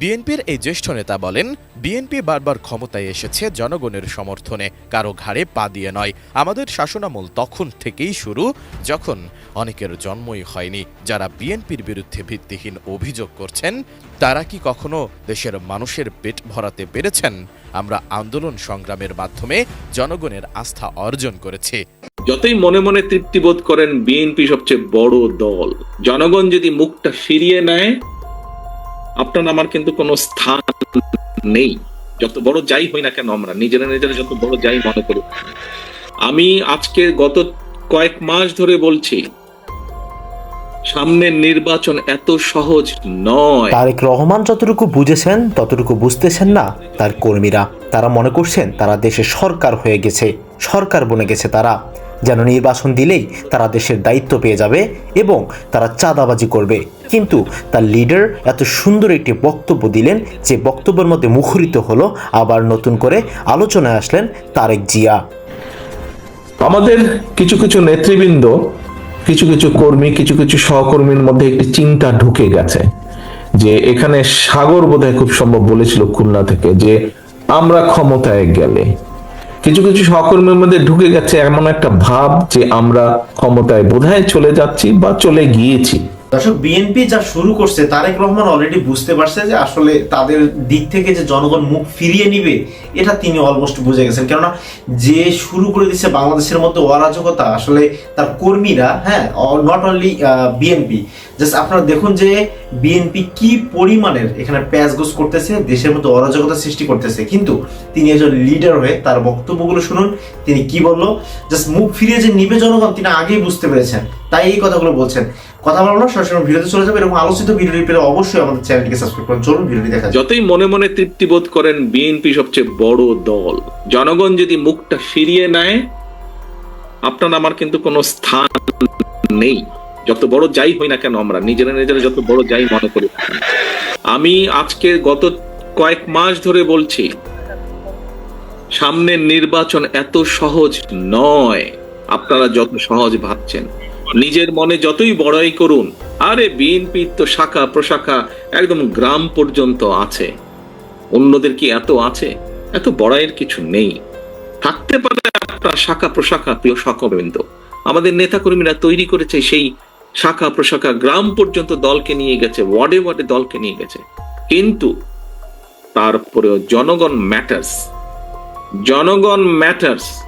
বিএনপির এই জ্যেষ্ঠ নেতা বলেন, বিএনপি বারবার ক্ষমতায় এসেছে জনগণের সমর্থনে, কারও ঘাড়ে পা দিয়ে নয়। আমাদের শাসনামল তখন থেকেই শুরু, যখন অনেকের জন্মই হয়নি। যারা বিএনপির বিরুদ্ধে ভিত্তিহীন অভিযোগ করছেন, তারা কি কখনো দেশের মানুষের পেট ভরাতে পেরেছেন? আমরা আন্দোলন সংগ্রামের মাধ্যমে জনগণের আস্থা অর্জন করেছি। যতই মনে মনে তৃপ্তি বোধ করেন, বিএনপি সবচেয়ে বড় দল। জনগণ যদি মুখটা ফিরিয়ে নেয় আপনার আমার কিন্তু কোনো স্থান নেই। যত বড় যাই হই না কেন আমরা, নিজেরা নিজেরা যত বড় যাই মনে করি। আমি আজকে গত কয়েক মাস ধরে বলছি, সামনের নির্বাচন এত সহজ নয়। তারেক রহমান যতটুকু বুঝেছেন, ততটুকু বুঝতেছেন না তার কর্মীরা। তারা মনে করছেন তারা দেশের সরকার হয়ে গেছে, সরকার বনে গেছে তারা। যেন নির্বাচন দিলেই তারা দেশের দায়িত্ব পেয়ে যাবে এবং তারা চাঁদাবাজি করবে। কিন্তু তার লিডার এত সুন্দর একটি বক্তব্য দিলেন যে বক্তব্যের মধ্যে মুখরিত হলো, আবার নতুন করে আলোচনায় আসলেন তারেক জিয়া। আমাদের কিছু কিছু নেতৃবৃন্দ, কিছু কিছু কর্মী, কিছু কিছু সহকর্মীর মধ্যে একটি চিন্তা ঢুকে গেছে যে এখানে সাগর বোধহয় খুব সম্ভব বলেছিল খুলনা থেকে যে আমরা ক্ষমতায় গেলে কিছু কিছু সহকর্মীর মধ্যে ঢুকে গেছে এমন একটা ভাব যে আমরা ক্ষমতায় বোধহয় চলে যাচ্ছি বা চলে গিয়েছি। দর্শক বিএনপি যা শুরু করছে, তারেক রহমান অলরেডি বুঝতে পারছে যে আসলে তাদের দিক থেকে যে জনগণ মুখ ফিরিয়ে নিবে, এটা তিনি অলমোস্ট বুঝে গেছেন। কেননা যে শুরু করে দিচ্ছে বাংলাদেশের মধ্যে অরাজকতা, আসলে তার কর্মীরা হ্যাঁ নট অনলি বিএনপি জাস্ট আপনারা দেখুন যে বিএনপি কি পরিমাণের এখানে প্যাচগোজ করতেছে, দেশের মধ্যে অরাজকতা সৃষ্টি করতেছে। কিন্তু তিনি একজন লিডার হয়ে তার বক্তব্যগুলো শুনুন, তিনি কি বলল? জাস্ট মুখ ফিরিয়ে যে নিবে জনগণ, তিনি আগেই বুঝতে পেরেছেন। তাই এই কথাগুলো বলছেন। কথা বলব না সরাসরি ভিডিওতে চলে যাবে। এরকম আলোচিত ভিডিওটি পেলে অবশ্যই আমাদের চ্যানেলটিকে সাবস্ক্রাইব করুন। চলুন ভিডিওটি দেখা যতই মনে মনে তৃপ্তি বোধ করেন বিএনপি সবচেয়ে বড় দল। জনগণ যদি মুখটা ফিরিয়ে নেয়, আপনার আমার কিন্তু কোনো স্থান নেই। যত বড় যাই হই না কেন আমরা, নিজেরা নিজেরা যত বড় যাই মনে করি। আমি আজকে গত কয়েক মাস ধরে বলছি, সামনের নির্বাচন এত সহজ নয়। আপনারা যত সহজ ভাবছেন। নিজের মনে যতই বড়াই করুন, আরে বিএনপি তো শাখা প্রশাখা একদম গ্রাম পর্যন্ত আছে। অন্যদের কি এত আছে? এত বড়াইয়ের কিছু নেই। থাকতে পারে আপনার শাখা প্রশাখা, প্রিয় সকবৃন্দ আমাদের নেতাকর্মীরা তৈরি করেছে সেই শাখা প্রশাখা, গ্রাম পর্যন্ত দলকে নিয়ে গেছে, ওয়ার্ডে ওয়ার্ডে দলকে নিয়ে গেছে। কিন্তু তারপরেও জনগণ ম্যাটার্স। জনগণ ম্যাটার্স।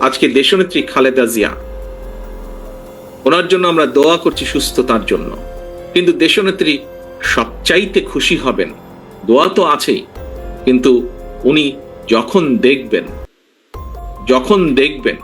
আজকে দেশনেত্রী খালেদা জিয়া। ওনার জন্য আমরা দোয়া করছি সুস্থতার জন্য। কিন্তু দেশনেত্রী সবচাইতে খুশি হবেন। দোয়া তো আছেই। কিন্তু উনি যখন দেখবেন যখন দেখবেন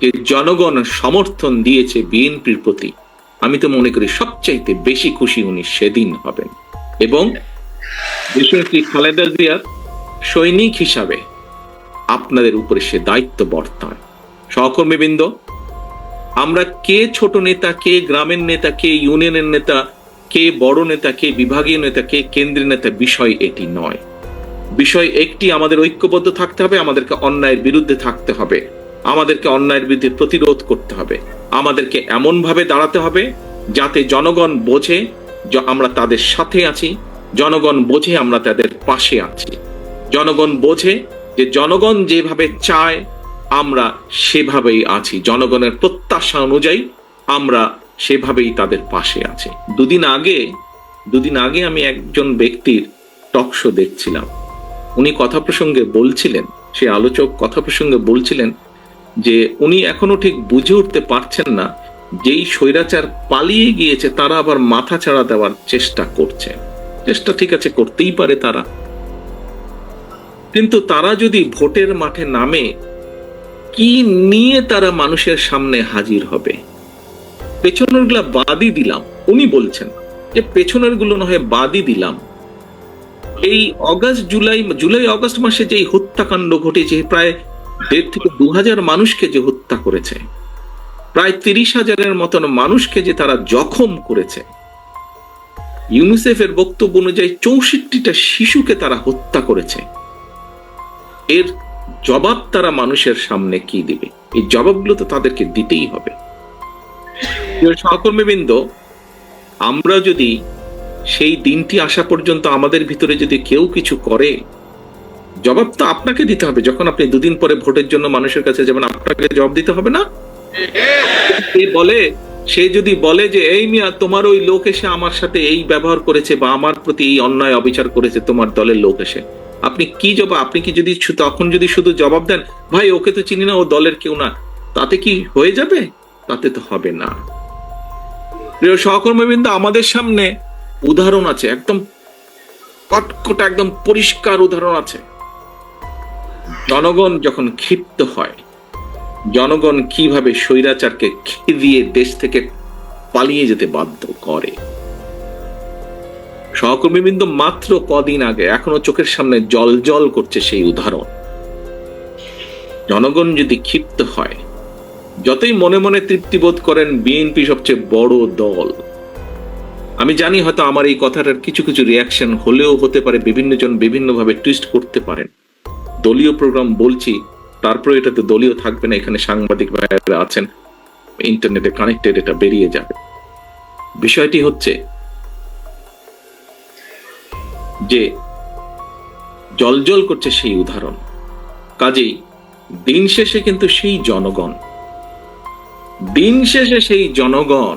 যে জনগণ সমর্থন দিয়েছে বিএনপির প্রতি, আমি তো মনে করি সবচাইতে বেশি খুশি উনি সেদিন হবেন। এবং দেশনেত্রী খালেদা জিয়ার সৈনিক হিসাবে আপনাদের উপরে সে দায়িত্ব বর্তায়। সহকর্মীবৃন্দ আমরা কে ছোট নেতা, কে গ্রামের নেতা, কে ইউনিয়নের নেতা, কে বড় নেতা, কে বিভাগীয় নেতা, কে কেন্দ্রীয় নেতা, বিষয় এটি নয়। বিষয় একটি, আমাদের ঐক্যবদ্ধ থাকতে হবে, আমাদেরকে অন্যায়ের বিরুদ্ধে থাকতে হবে। আমাদেরকে অন্যায়ের বিরুদ্ধে প্রতিরোধ করতে হবে। আমাদেরকে এমন ভাবে দাঁড়াতে হবে, যাতে জনগণ বোঝে আমরা তাদের সাথে আছি, জনগণ বোঝে আমরা তাদের পাশে আছি। জনগণ বোঝে যে জনগণ যেভাবে চায় আমরা সেভাবেই আছি। জনগণের প্রত্যাশা অনুযায়ী আমরা সেভাবেই তাদের পাশে আছি। দুদিন আগে দুদিন আগে আমি একজন ব্যক্তির টক শো দেখছিলাম। উনি কথা প্রসঙ্গে বলছিলেন, সে আলোচক কথা প্রসঙ্গে বলছিলেন যে, উনি এখনও ঠিক বুঝে উঠতে পারছেন না যেই স্বৈরাচার পালিয়ে গিয়েছে, তারা আবার মাথা ছাড়া দেওয়ার চেষ্টা করছে। চেষ্টা ঠিক আছে, করতেই পারে তারা। কিন্তু তারা যদি ভোটের মাঠে নামে কি নিয়ে তারা মানুষের সামনে হাজির হবে? পেছনেরগুলা বাদই দিলাম, উনি বলছেন যে পেছনেরগুলো না হয় বাদই দিলাম। এই অগাস্ট জুলাই জুলাই, অগাস্ট মাসে যে হত্যাকাণ্ড ঘটেছে, প্রায় দেড় থেকে দু হাজার মানুষকে যে হত্যা করেছে, প্রায় তিরিশ হাজারের মতন মানুষকে যে তারা জখম করেছে, ইউনিসেফের বক্তব্য অনুযায়ী চৌষট্টিটা শিশুকে তারা হত্যা করেছে। এর জবাব তারা মানুষের সামনে কি দিবে? এই জবাবগুলো তো তাদেরকে দিতেই হবে। সহকর্মীবৃন্দ, আমরা যদি সেই দিনটি আসা পর্যন্ত আমাদের ভিতরে যদি কেউ কিছু করে, জবাব তো আপনাকে দিতে হবে। যখন আপনি দুদিন পরে ভোটের জন্য মানুষের কাছে যাবেন, আপনাকে জবাব দিতে হবে না? বলে সে যদি বলে যে, এই মিয়া, তোমার ওই লোক এসে আমার সাথে এই ব্যবহার করেছে বা আমার প্রতি এই অন্যায় অবিচার করেছে, তোমার দলের লোক এসে? আপনি কি জবাব, আপনি কি যদি তখন যদি শুধু জবাব দেন, ভাই, ওকে তো চিনি না, ও দলের কেউ না, তাতে কি হয়ে যাবে? তাতে তো হবে না। প্রিয় সহকর্মীবৃন্দ, আমাদের সামনে উদাহরণ আছে, একদম কটকট, একদম পরিষ্কার উদাহরণ আছে। জনগণ যখন ক্ষিপ্ত হয় জনগণ কীভাবে স্বৈরাচারকে খেদিয়ে দেশ থেকে পালিয়ে যেতে বাধ্য করে? সহকর্মীবৃন্দ মাত্র কদিন আগে এখনও চোখের সামনে জল জল করছে সেই উদাহরণ। জনগণ যদি ক্ষিপ্ত হয়, যতই মনে মনে তৃপ্তিবোধ করেন বিএনপি সবচেয়ে বড় দল। আমি জানি হয়তো আমার এই কথাটার কিছু কিছু রিয়াকশন হলেও হতে পারে বিভিন্ন জন বিভিন্নভাবে টুইস্ট করতে পারেন। দলীয় প্রোগ্রাম বলছি তারপরে এটাতে দলীয় থাকবে না, এখানে সাংবাদিক ভাইয়েরা আছেন, ইন্টারনেটে কানেক্টেড এটা বেরিয়ে যাবে। বিষয়টি হচ্ছে যে জলজল করছে সেই উদাহরণ। কাজেই দিন শেষে কিন্তু সেই জনগণ, দিন শেষে সেই জনগণ,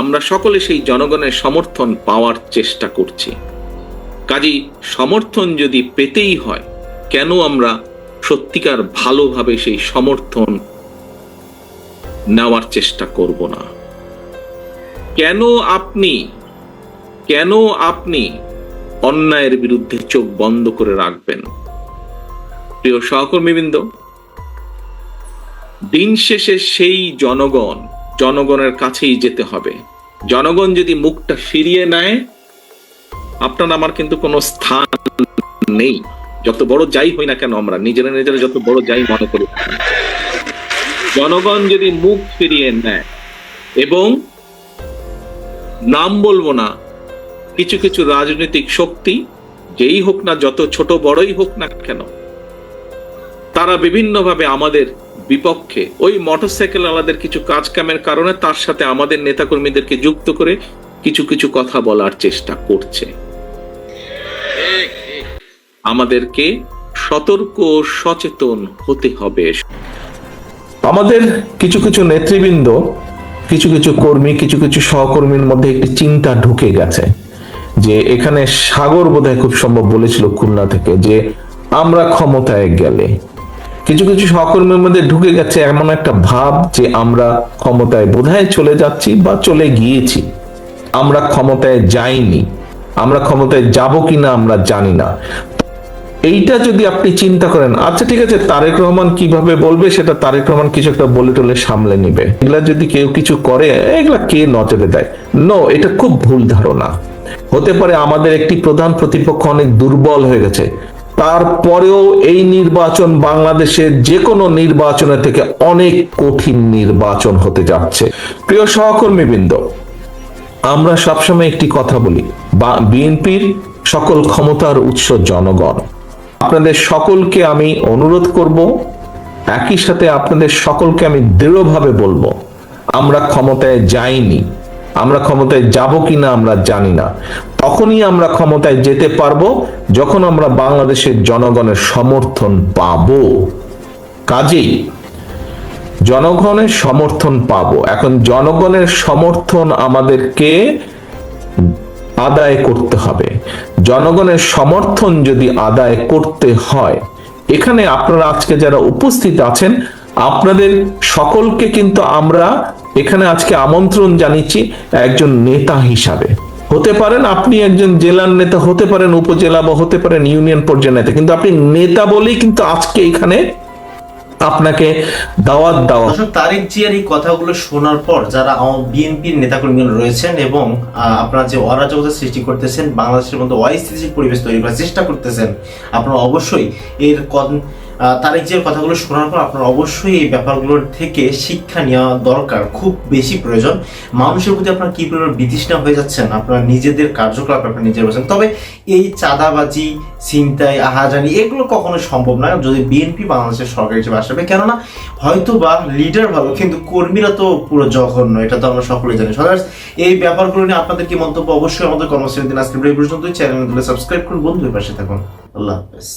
আমরা সকলে সেই জনগণের সমর্থন পাওয়ার চেষ্টা করছি। কাজেই সমর্থন যদি পেতেই হয়, কেন আমরা সত্যিকার ভালোভাবে সেই সমর্থন নেওয়ার চেষ্টা করব না। কেন আপনি কেন আপনি অন্যায়ের বিরুদ্ধে চোখ বন্ধ করে রাখবেন? প্রিয় সহকর্মীবৃন্দ, দিন শেষে সেই জনগণ, জনগণের কাছেই যেতে হবে। জনগণ যদি মুখটা ফিরিয়ে নেয়, আপনার আমার কিন্তু কোনো স্থান নেই। যত বড় যাই হই না কেন আমরা, নিজেরা নিজেরা যত বড় যাই মনে করি। জনগণ যদি মুখ ফিরিয়ে নেয় এবং নাম বলব না, কিছু কিছু রাজনৈতিক শক্তি, যেই হোক না যত ছোট বড়ই হোক না কেন, তারা বিভিন্নভাবে আমাদের বিপক্ষে ওই মোটরসাইকেল আলাদের কিছু কাজ কামের কারণে তার সাথে আমাদের নেতাকর্মীদেরকে যুক্ত করে কিছু কিছু কথা বলার চেষ্টা করছে। আমাদেরকে সতর্ক সচেতন হতে হবে। আমাদের কিছু কিছু নেতৃবৃন্দ, কিছু কিছু কর্মী, কিছু কিছু সহকর্মীর মধ্যে একটি চিন্তা ঢুকে গেছে যে এখানে সাগর বোধহয় খুব সম্ভব বলেছিল খুলনা থেকে যে আমরা ক্ষমতায় গেলে। কিছু কিছু সহকর্মীর মধ্যে ঢুকে গেছে এমন একটা ভাব যে আমরা ক্ষমতায় বোধহয় চলে যাচ্ছি বা চলে গিয়েছি। আমরা ক্ষমতায় যাইনি। আমরা ক্ষমতায় যাব কিনা আমরা জানি না। এইটা যদি আপনি চিন্তা করেন আচ্ছা ঠিক আছে, তারেক রহমান কীভাবে বলবে সেটা তারেক রহমান কিছু একটা বলে টলে সামলে নিবে। এগুলা যদি কেউ কিছু করে, এগুলা কে নজরে দেয়? নো এটা খুব ভুল ধারণা। হতে পারে আমাদের একটি প্রধান প্রতিপক্ষ অনেক দুর্বল হয়ে গেছে। তারপরেও এই নির্বাচন বাংলাদেশের যে কোনো নির্বাচনের থেকে অনেক কঠিন নির্বাচন হতে যাচ্ছে। প্রিয় সহকর্মীবৃন্দ, আমরা সবসময় একটি কথা বলি বিএনপির সকল ক্ষমতার উৎস জনগণ। আপনাদের সকলকে আমি অনুরোধ করব, একই সাথে আপনাদের সকলকে আমি দৃঢ়ভাবে বলব, আমরা ক্ষমতায় যাইনি, আমরা ক্ষমতায় যাব কিনা আমরা জানি না। তখনই আমরা ক্ষমতায় যেতে পারব যখন আমরা বাংলাদেশের জনগণের সমর্থন পাব। কাজেই জনগণের সমর্থন পাব। এখন জনগণের সমর্থন আমাদেরকে আদায় করতে হবে। জনগণের সমর্থন যদি আদায় করতে হয়, এখানে আপনারা আজকে যারা উপস্থিত আছেন, আপনাদের সকলকে কিন্তু আমরা এখানে আজকে আমন্ত্রণ জানিয়েছি একজন নেতা হিসাবে। হতে পারেন আপনি একজন জেলার নেতা, হতে পারেন উপজেলা বা হতে পারেন ইউনিয়ন পর্যায়ের নেতা, কিন্তু আপনি নেতা বলেই কিন্তু আজকে এখানে আপনাকে দাওয়াত দেওয়া। দর্শক, তারিক জিয়ার এই কথাগুলো শোনার পর যারা বিএনপির নেতাকর্মীগুলো রয়েছেন এবং আপনারা যে অরাজকতা সৃষ্টি করতেছেন, বাংলাদেশের মধ্যে অস্থিতিশীল পরিবেশ তৈরি করার চেষ্টা করতেছেন, আপনারা অবশ্যই এর তারেক জিয়ার কথাগুলো শোনার পর আপনার অবশ্যই এই ব্যাপারগুলোর থেকে শিক্ষা নেওয়া দরকার, খুব বেশি প্রয়োজন। মানুষের প্রতি আপনারা কি পরিমাণ বিতৃষ্ণা হয়ে যাচ্ছেন আপনারা নিজেদের কার্যকলাপ আপনারা নিজের বলছেন। তবে এই চাঁদাবাজি, ছিনতাই, আহাজানি, এগুলো কখনো সম্ভব নয়। যদি বিএনপি বাংলাদেশের সরকার হিসেবে আসবে, কেননা হয়তো বা লিডার ভালো, কিন্তু কর্মীরা তো পুরো জঘন্য, এটা তো আমরা সকলেই জানি। সবাই এই ব্যাপারগুলো নিয়ে আপনাদের কি মন্তব্য? অবশ্যই আমাদের কর্মশ্রেণী দিন আজকে এই পর্যন্তই। চ্যানেল সাবস্ক্রাইব করুন, বন্ধুদের পাশে থাকুন। আল্লাহ হাফেজ।